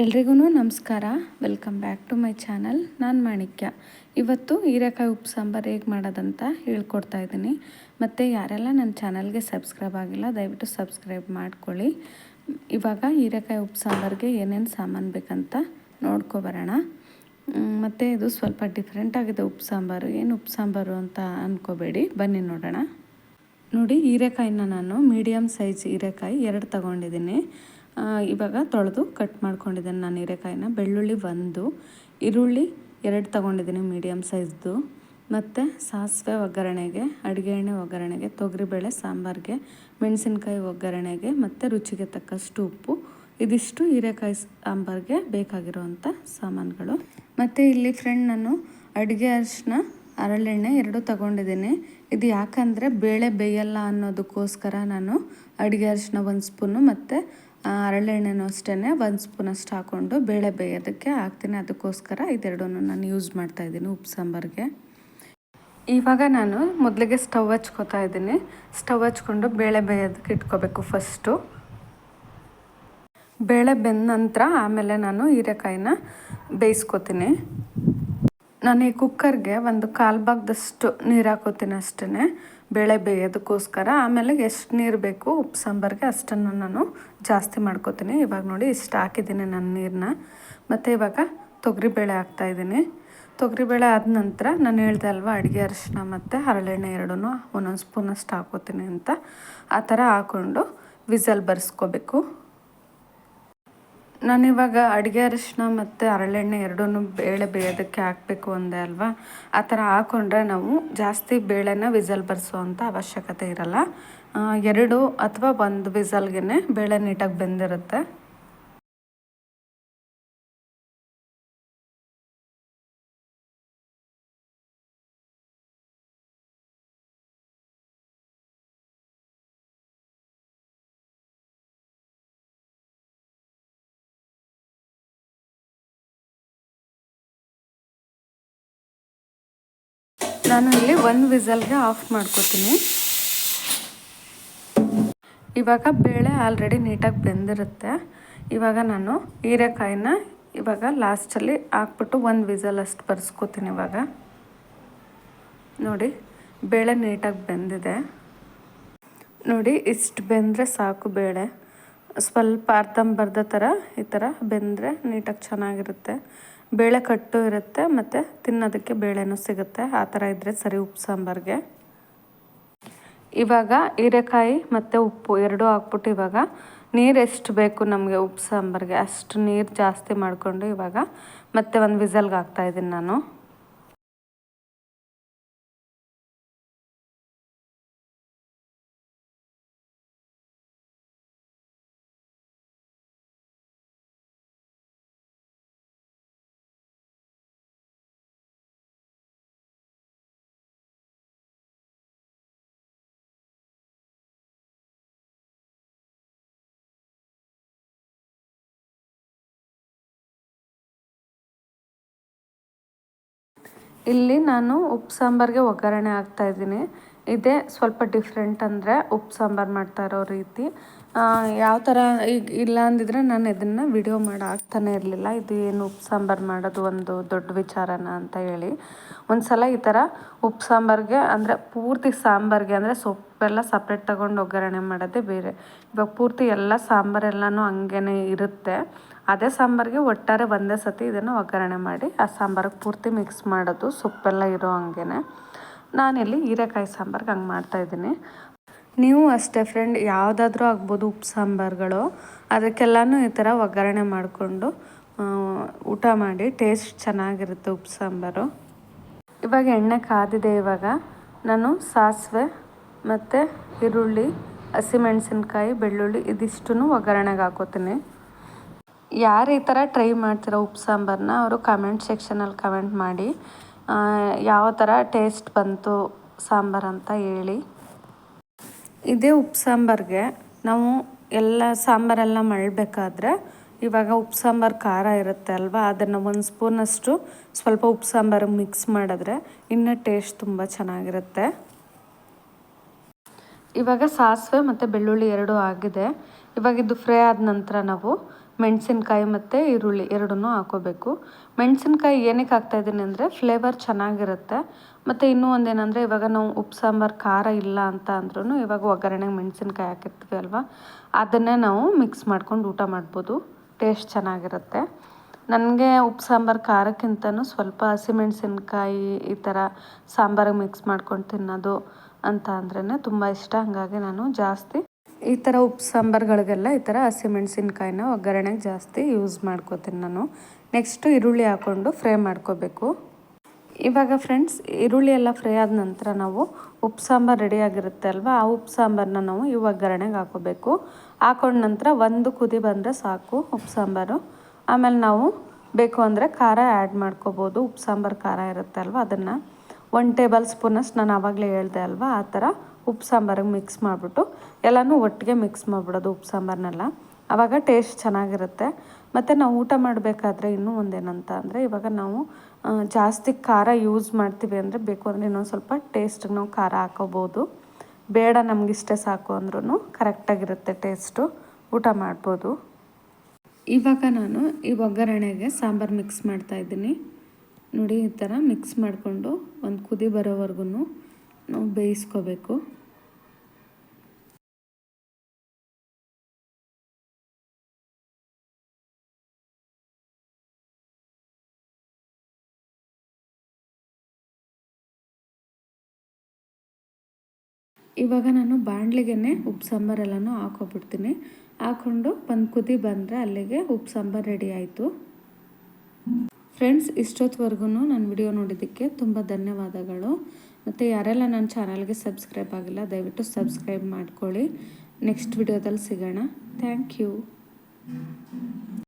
ಎಲ್ರಿಗೂ ನಮಸ್ಕಾರ. Welcome back to my channel ನಾನು ಮಾಣಿಕ್ಯ. ಇವತ್ತು ಹೀರೆಕಾಯಿ ಉಪ್ಪು ಸಾಂಬಾರು ಹೇಗೆ ಮಾಡೋದಂತ ಹೇಳ್ಕೊಡ್ತಾ ಇದ್ದೀನಿ. ಮತ್ತು ಯಾರೆಲ್ಲ ನನ್ನ ಚಾನಲ್ಗೆ ಸಬ್ಸ್ಕ್ರೈಬ್ ಆಗಿಲ್ಲ, ದಯವಿಟ್ಟು ಸಬ್ಸ್ಕ್ರೈಬ್ ಮಾಡ್ಕೊಳ್ಳಿ. ಇವಾಗ ಹೀರೆಕಾಯಿ ಉಪ್ಪು ಸಾಂಬಾರಿಗೆ ಏನೇನು ಸಾಮಾನು ಬೇಕಂತ ನೋಡ್ಕೊಬರೋಣ ಮತ್ತು ಇದು ಸ್ವಲ್ಪ ಡಿಫ್ರೆಂಟ್ ಆಗಿದೆ ಉಪ್ಪು ಸಾಂಬಾರು. ಏನು ಉಪ್ಪು ಸಾಂಬಾರು ಅಂತ ಅಂದ್ಕೋಬೇಡಿ ಬನ್ನಿ ನೋಡೋಣ. ನೋಡಿ, ಹೀರೆಕಾಯಿನ ನಾನು ಮೀಡಿಯಮ್ ಸೈಜ್ ಹೀರೆಕಾಯಿ ಎರಡು ತಗೊಂಡಿದ್ದೀನಿ. ಇವಾಗ ತೊಳೆದು ಕಟ್ ಮಾಡ್ಕೊಂಡಿದ್ದೀನಿ ನಾನು ಹೀರೆಕಾಯಿನ. ಬೆಳ್ಳುಳ್ಳಿ ಒಂದು, ಈರುಳ್ಳಿ ಎರಡು ತಗೊಂಡಿದ್ದೀನಿ ಮೀಡಿಯಮ್ ಸೈಜ್ದು ಮತ್ತು ಸಾಸಿವೆ ಒಗ್ಗರಣೆಗೆ, ಅಡುಗೆ ಎಣ್ಣೆ ಒಗ್ಗರಣೆಗೆ, ತೊಗರಿಬೇಳೆ, ಸಾಂಬಾರಿಗೆ, ಮೆಣಸಿನ್ಕಾಯಿ ಒಗ್ಗರಣೆಗೆ, ಮತ್ತು ರುಚಿಗೆ ತಕ್ಕಷ್ಟು ಉಪ್ಪು. ಇದಿಷ್ಟು ಹೀರೆಕಾಯಿ ಸಾಂಬಾರಿಗೆ ಬೇಕಾಗಿರುವಂಥ ಸಾಮಾನುಗಳು. ಮತ್ತು ಇಲ್ಲಿ ಫ್ರೆಂಡ್ ನಾನು ಅಡುಗೆ ಅರಿಶಿನ ಹರಳೆಣ್ಣೆ ಎರಡೂ ತಗೊಂಡಿದ್ದೀನಿ. ಇದು ಯಾಕಂದರೆ ಬೇಳೆ ಬೇಯಲ್ಲ ಅನ್ನೋದಕ್ಕೋಸ್ಕರ ನಾನು ಅಡುಗೆ ಅರಿಶಿನ ಒಂದು ಸ್ಪೂನು ಮತ್ತು ಹರಳೆಣ್ಣೆನೂ ಅಷ್ಟೇ ಒಂದು ಸ್ಪೂನ್ ಅಷ್ಟು ಹಾಕ್ಕೊಂಡು ಬೇಳೆ ಬೇಯೋದಕ್ಕೆ ಹಾಕ್ತೀನಿ. ಅದಕ್ಕೋಸ್ಕರ ಇದೆರಡನ್ನೂ ನಾನು ಯೂಸ್ ಮಾಡ್ತಾ ಇದ್ದೀನಿ ಉಪ್ಪು, ಸಾಂಬಾರಿಗೆ. ಇವಾಗ ನಾನು ಮೊದಲಿಗೆ ಸ್ಟವ್ ಹಚ್ಕೋತಾ ಇದ್ದೀನಿ. ಸ್ಟವ್ ಹಚ್ಕೊಂಡು ಬೇಳೆ ಬೇಯೋದಕ್ಕೆ ಇಟ್ಕೋಬೇಕು ಫಸ್ಟು ಬೇಳೆ ಬೆಂದ ನಂತರ ಆಮೇಲೆ ನಾನು ಹೀರೆಕಾಯಿನ ಬೇಯಿಸ್ಕೊತೀನಿ. ನಾನು ಈ ಕುಕ್ಕರ್ಗೆ ಒಂದು ಕಾಲು ಭಾಗದಷ್ಟು ನೀರು ಹಾಕೋತೀನಿ ಅಷ್ಟೇ ಬೇಳೆ ಬೇಯೋದಕ್ಕೋಸ್ಕರ ಆಮೇಲೆ ಎಷ್ಟು ನೀರು ಬೇಕು ಉಪ್ಪು ಸಾಂಬಾರಿಗೆ ಅಷ್ಟನ್ನು ನಾನು ಜಾಸ್ತಿ ಮಾಡ್ಕೋತೀನಿ. ಇವಾಗ ನೋಡಿ ಇಷ್ಟು ಹಾಕಿದ್ದೀನಿ ನಾನು ನೀರನ್ನ. ಮತ್ತು ಇವಾಗ ತೊಗರಿಬೇಳೆ ಹಾಕ್ತಾಯಿದ್ದೀನಿ ತೊಗರಿಬೇಳೆ ಆದ ನಂತರ ನಾನು ಹೇಳ್ದೆ ಅಲ್ವಾ, ಅಡುಗೆ ಅರಿಶಿನ ಮತ್ತು ಹರಳೆಣ್ಣೆ ಎರಡೂ ಒಂದೊಂದು ಸ್ಪೂನಷ್ಟು ಹಾಕೋತೀನಿ ಅಂತ. ಆ ಥರ ಹಾಕ್ಕೊಂಡು ವಿಸಲ್ ಬರ್ಸ್ಕೋಬೇಕು. ನಾನಿವಾಗ ಅಡುಗೆ ಅರಿಶಿನ ಮತ್ತು ಹರಳೆಣ್ಣೆ ಎರಡೂ ಬೇಳೆ ಬೇಯೋದಕ್ಕೆ ಹಾಕಬೇಕು ಅಂದೆ ಅಲ್ವಾ? ಆ ಥರ ಹಾಕ್ಕೊಂಡ್ರೆ ನಾವು ಜಾಸ್ತಿ ಬೇಳೆನ ವಿಸಲ್ ಬರ್ಸೋವಂಥ ಅವಶ್ಯಕತೆ ಇರಲ್ಲ. ಎರಡು ಅಥವಾ ಒಂದು ವಿಸಲ್ಗೆ ಬೇಳೆ ನೀಟಾಗಿ ಬೆಂದಿರುತ್ತೆ. ನಾನು ಇಲ್ಲಿ ಒಂದು ವಿಸಲ್ಗೆ ಆಫ್ ಮಾಡ್ಕೋತೀನಿ. ಇವಾಗ ಬೇಳೆ ಆಲ್ರೆಡಿ ನೀಟಾಗಿ ಬೆಂದಿರುತ್ತೆ. ಇವಾಗ ನಾನು ಹೀರೆಕಾಯಿನ ಇವಾಗ ಲಾಸ್ಟಲ್ಲಿ ಹಾಕ್ಬಿಟ್ಟು ಒಂದು ವಿಸಲ್ ಅಷ್ಟು ಬರ್ಸ್ಕೊತೀನಿ ಇವಾಗ. ನೋಡಿ, ಬೇಳೆ ನೀಟಾಗಿ ಬೆಂದಿದೆ. ನೋಡಿ, ಇಷ್ಟು ಬೆಂದರೆ ಸಾಕು ಬೇಳೆ. ಸ್ವಲ್ಪ ಅರ್ಧಂಬರ್ಧ ಥರ ಈ ಥರ ಬೆಂದರೆ ನೀಟಾಗಿ ಚೆನ್ನಾಗಿರುತ್ತೆ. ಬೇಳೆ ಕಟ್ಟು ಇರುತ್ತೆ, ಮತ್ತು ತಿನ್ನೋದಕ್ಕೆ ಬೇಳೆನೂ ಸಿಗುತ್ತೆ. ಆ ಥರ ಇದ್ದರೆ ಸರಿ ಉಪ್ಪು ಸಾಂಬಾರಿಗೆ. ಇವಾಗ ಹೀರೆಕಾಯಿ ಮತ್ತು ಉಪ್ಪು ಎರಡೂ ಹಾಕ್ಬಿಟ್ಟು ಇವಾಗ ನೀರು ಎಷ್ಟು ಬೇಕು ನಮಗೆ ಉಪ್ಪು ಸಾಂಬಾರಿಗೆ. ಅಷ್ಟು ನೀರು ಜಾಸ್ತಿ ಮಾಡಿಕೊಂಡು ಇವಾಗ ಮತ್ತೆ ಒಂದು ವಿಸಲ್ಗೆ ಹಾಕ್ತಾಯಿದ್ದೀನಿ ನಾನು. ಇಲ್ಲಿ ನಾನು ಉಪ್ಪು ಸಾಂಬಾರಿಗೆ ಒಗ್ಗರಣೆ ಹಾಕ್ತಾಯಿದ್ದೀನಿ ಇದೇ ಸ್ವಲ್ಪ ಡಿಫ್ರೆಂಟ್ ಅಂದರೆ ಉಪ್ಪು ಸಾಂಬಾರು ಮಾಡ್ತಾ ಇರೋ ರೀತಿ. ಯಾವ ಥರ ಈಗ ಇಲ್ಲ ಅಂದಿದ್ರೆ ನಾನು ಇದನ್ನು ವಿಡಿಯೋ ಮಾಡಿ ಆಗ್ತಾನೆ ಇರಲಿಲ್ಲ. ಇದು ಏನು ಉಪ್ಪು ಸಾಂಬಾರು ಮಾಡೋದು ಒಂದು ದೊಡ್ಡ ವಿಚಾರನ ಅಂತ ಹೇಳಿ. ಒಂದು ಸಲ ಈ ಥರ ಉಪ್ಪು ಸಾಂಬಾರಿಗೆ ಅಂದರೆ ಪೂರ್ತಿ ಸಾಂಬಾರಿಗೆ ಅಂದರೆ ಸೊಪ್ಪೆಲ್ಲ ಸಪ್ರೇಟ್ ತಗೊಂಡು ಒಗ್ಗರಣೆ ಮಾಡೋದೇ ಬೇರೆ. ಇವಾಗ ಪೂರ್ತಿ ಎಲ್ಲ ಸಾಂಬಾರೆಲ್ಲನೂ ಹಂಗೇ ಇರುತ್ತೆ. ಅದೇ ಸಾಂಬಾರಿಗೆ ಒಟ್ಟಾರೆ ಒಂದೇ ಸತಿ ಇದನ್ನು ಒಗ್ಗರಣೆ ಮಾಡಿ ಆ ಸಾಂಬಾರಿಗೆ ಪೂರ್ತಿ ಮಿಕ್ಸ್ ಮಾಡೋದು, ಸೊಪ್ಪೆಲ್ಲ ಇರೋ ಹಂಗೆ ನಾನಿಲ್ಲಿ ಹೀರೆಕಾಯಿ ಸಾಂಬಾರಿಗೆ ಹಂಗೆ ಮಾಡ್ತಾಯಿದ್ದೀನಿ ನೀವು ಅಷ್ಟೇ ಫ್ರೆಂಡ್ ಯಾವುದಾದ್ರೂ ಆಗ್ಬೋದು ಉಪ್ಪು, ಸಾಂಬಾರುಗಳು. ಅದಕ್ಕೆಲ್ಲನೂ ಈ ಥರ ಒಗ್ಗರಣೆ ಮಾಡಿಕೊಂಡು ಊಟ ಮಾಡಿ ಟೇಸ್ಟ್ ಚೆನ್ನಾಗಿರುತ್ತೆ ಉಪ್ಪು, ಸಾಂಬಾರು. ಇವಾಗ ಎಣ್ಣೆ ಕಾದಿದೆ ಇವಾಗ. ನಾನು ಸಾಸಿವೆ ಮತ್ತು ಈರುಳ್ಳಿ, ಹಸಿಮೆಣಸಿನ್ಕಾಯಿ, ಬೆಳ್ಳುಳ್ಳಿ ಇದಿಷ್ಟು ಒಗ್ಗರಣೆಗೆ ಹಾಕೋತೀನಿ. ಯಾರು ಈ ಥರ ಟ್ರೈ ಮಾಡ್ತೀರೋ ಉಪ್ಪು ಸಾಂಬಾರನ್ನ ಅವರು ಕಮೆಂಟ್ ಸೆಕ್ಷನಲ್ಲಿ ಕಮೆಂಟ್ ಮಾಡಿ ಯಾವ ಥರ ಟೇಸ್ಟ್ ಬಂತು ಸಾಂಬಾರು ಅಂತ ಹೇಳಿ. ಇದೇ ಉಪ್ಪು ಸಾಂಬಾರಿಗೆ ನಾವು ಎಲ್ಲ ಸಾಂಬಾರೆಲ್ಲ ಮಾಡಬೇಕಾದ್ರೆ ಇವಾಗ ಉಪ್ಪು ಸಾಂಬಾರು ಖಾರ ಇರುತ್ತೆ ಅಲ್ವಾ? ಅದನ್ನು ಒಂದು ಸ್ಪೂನಷ್ಟು ಸ್ವಲ್ಪ ಉಪ್ಪು ಮಿಕ್ಸ್ ಮಾಡಿದ್ರೆ ಇನ್ನೂ ಟೇಸ್ಟ್ ತುಂಬ ಚೆನ್ನಾಗಿರುತ್ತೆ. ಇವಾಗ ಸಾಸಿವೆ ಮತ್ತು ಬೆಳ್ಳುಳ್ಳಿ ಎರಡೂ ಆಗಿದೆ. ಇವಾಗ ಇದು ಫ್ರೈ ಆದ ನಂತರ ನಾವು ಮೆಣಸಿನ್ಕಾಯಿ ಮತ್ತು ಈರುಳ್ಳಿ ಎರಡನ್ನೂ ಹಾಕೋಬೇಕು. ಮೆಣಸಿನ್ಕಾಯಿ ಏನಕ್ಕೆ ಹಾಕ್ತಾಯಿದ್ದೀನಿ ಅಂದರೆ ಫ್ಲೇವರ್ ಚೆನ್ನಾಗಿರುತ್ತೆ. ಮತ್ತು ಇನ್ನೂ ಒಂದೇನಂದರೆ ಇವಾಗ ನಾವು ಉಪ್ಪು, ಸಾಂಬಾರು, ಖಾರ ಇಲ್ಲ ಅಂತ ಅಂದ್ರೂ ಇವಾಗ ಒಗ್ಗರಣೆಗೆ ಮೆಣಸಿನ್ಕಾಯಿ ಹಾಕಿರ್ತೀವಿ ಅಲ್ವಾ? ಅದನ್ನೇ ನಾವು ಮಿಕ್ಸ್ ಮಾಡ್ಕೊಂಡು ಊಟ ಮಾಡ್ಬೋದು. ಟೇಸ್ಟ್ ಚೆನ್ನಾಗಿರುತ್ತೆ. ನನಗೆ ಉಪ್ಪು, ಸಾಂಬಾರು, ಖಾರಕ್ಕಿಂತನೂ ಸ್ವಲ್ಪ ಹಸಿಮೆಣಸಿನ್ಕಾಯಿ ಈ ಥರ ಸಾಂಬಾರಿಗೆ ಮಿಕ್ಸ್ ಮಾಡ್ಕೊಂಡು ತಿನ್ನೋದು ಅಂತ ಅಂದ್ರೇ ತುಂಬ ಇಷ್ಟ. ಹಾಗಾಗಿ ನಾನು ಜಾಸ್ತಿ ಈ ಥರ ಉಪ್ಪು ಸಾಂಬಾರುಗಳಿಗೆಲ್ಲ ಈ ಥರ ಹಸಿಮೆಣಸಿನ್ಕಾಯಿನ ಒಗ್ಗರಣೆಗೆ ಜಾಸ್ತಿ ಯೂಸ್ ಮಾಡ್ಕೋತೀನಿ ನಾನು. ನೆಕ್ಸ್ಟು ಈರುಳ್ಳಿ ಹಾಕ್ಕೊಂಡು ಫ್ರೈ ಮಾಡ್ಕೋಬೇಕು. ಇವಾಗ ಫ್ರೆಂಡ್ಸ್ ಈರುಳ್ಳಿ ಎಲ್ಲ ಫ್ರೈ ಆದ ನಂತರ ನಾವು ಉಪ್ಪು ಸಾಂಬಾರು ರೆಡಿಯಾಗಿರುತ್ತೆ ಅಲ್ವಾ? ಆ ಉಪ್ಪು ಸಾಂಬಾರನ್ನ ನಾವು ಈ ಒಗ್ಗರಣೆಗೆ ಹಾಕೋಬೇಕು. ಹಾಕೊಂಡ ನಂತರ ಒಂದು ಕುದಿ ಬಂದರೆ ಸಾಕು ಉಪ್ಪು ಸಾಂಬಾರು. ಆಮೇಲೆ ನಾವು ಬೇಕು ಅಂದರೆ ಖಾರ ಆ್ಯಡ್ ಮಾಡ್ಕೋಬೋದು. ಉಪ್ಪು ಸಾಂಬಾರು ಖಾರ ಇರುತ್ತೆ ಅಲ್ವಾ ಅದನ್ನು? ಒನ್ ಟೇಬಲ್ ಸ್ಪೂನಷ್ಟು ನಾನು ಆವಾಗಲೇ ಹೇಳ್ದೆ ಅಲ್ವಾ? ಆ ಥರ ಉಪ್ಪು ಸಾಂಬಾರಿಗೆ ಮಿಕ್ಸ್ ಮಾಡಿಬಿಟ್ಟು ಎಲ್ಲನೂ ಒಟ್ಟಿಗೆ ಮಿಕ್ಸ್ ಮಾಡಿಬಿಡೋದು ಉಪ್ಪು ಸಾಂಬಾರನ್ನೆಲ್ಲ ಆವಾಗ ಟೇಸ್ಟ್ ಚೆನ್ನಾಗಿರುತ್ತೆ. ಮತ್ತು ನಾವು ಊಟ ಮಾಡಬೇಕಾದ್ರೆ ಇನ್ನೂ ಒಂದೇನಂತ ಅಂದರೆ ಇವಾಗ ನಾವು ಜಾಸ್ತಿ ಖಾರ ಯೂಸ್ ಮಾಡ್ತೀವಿ ಅಂದರೆ ಬೇಕು ಅಂದರೆ ಇನ್ನೊಂದು ಸ್ವಲ್ಪ ಟೇಸ್ಟಿಗೆ ನಾವು ಖಾರ ಹಾಕೋಬೋದು. ಬೇಡ ನಮಗಿಷ್ಟೇ ಸಾಕು ಅಂದ್ರೂ ಕರೆಕ್ಟಾಗಿರುತ್ತೆ ಟೇಸ್ಟು ಊಟ ಮಾಡ್ಬೋದು. ಇವಾಗ ನಾನು ಈ ಒಗ್ಗರಣೆಗೆ ಸಾಂಬಾರು ಮಿಕ್ಸ್ ಮಾಡ್ತಾಯಿದ್ದೀನಿ ನೋಡಿ ಈ ಥರ ಮಿಕ್ಸ್ ಮಾಡಿಕೊಂಡು ಒಂದು ಕುದಿ ಬರೋವರೆಗೂ ನಾವು ಬೇಯಿಸ್ಕೋಬೇಕು. ಇವಾಗ ನಾನು ಬಾಣಲಿಗೆನೆ ಉಪ್ಪು ಸಾಂಬಾರೆಲ್ಲನೂ ಹಾಕೋಬಿಡ್ತೀನಿ. ಹಾಕ್ಕೊಂಡು ಒಂದು ಕುದಿ ಬಂದರೆ ಅಲ್ಲಿಗೆ ಉಪ್ಪು ಸಾಂಬಾರು ರೆಡಿ ಆಯಿತು. ಫ್ರೆಂಡ್ಸ್ ಇಷ್ಟೊತ್ತವರೆಗೂ ನನ್ನ ವಿಡಿಯೋ ನೋಡಿದ್ದಕ್ಕೆ ತುಂಬ ಧನ್ಯವಾದಗಳು. ಮತ್ತು ಯಾರೆಲ್ಲ ನನ್ನ ಚಾನಲ್ಗೆ ಸಬ್ಸ್ಕ್ರೈಬ್ ಆಗಿಲ್ಲ, ದಯವಿಟ್ಟು ಸಬ್ಸ್ಕ್ರೈಬ್ ಮಾಡ್ಕೊಳ್ಳಿ. ನೆಕ್ಸ್ಟ್ ವಿಡಿಯೋದಲ್ಲಿ ಸಿಗೋಣ. Thank you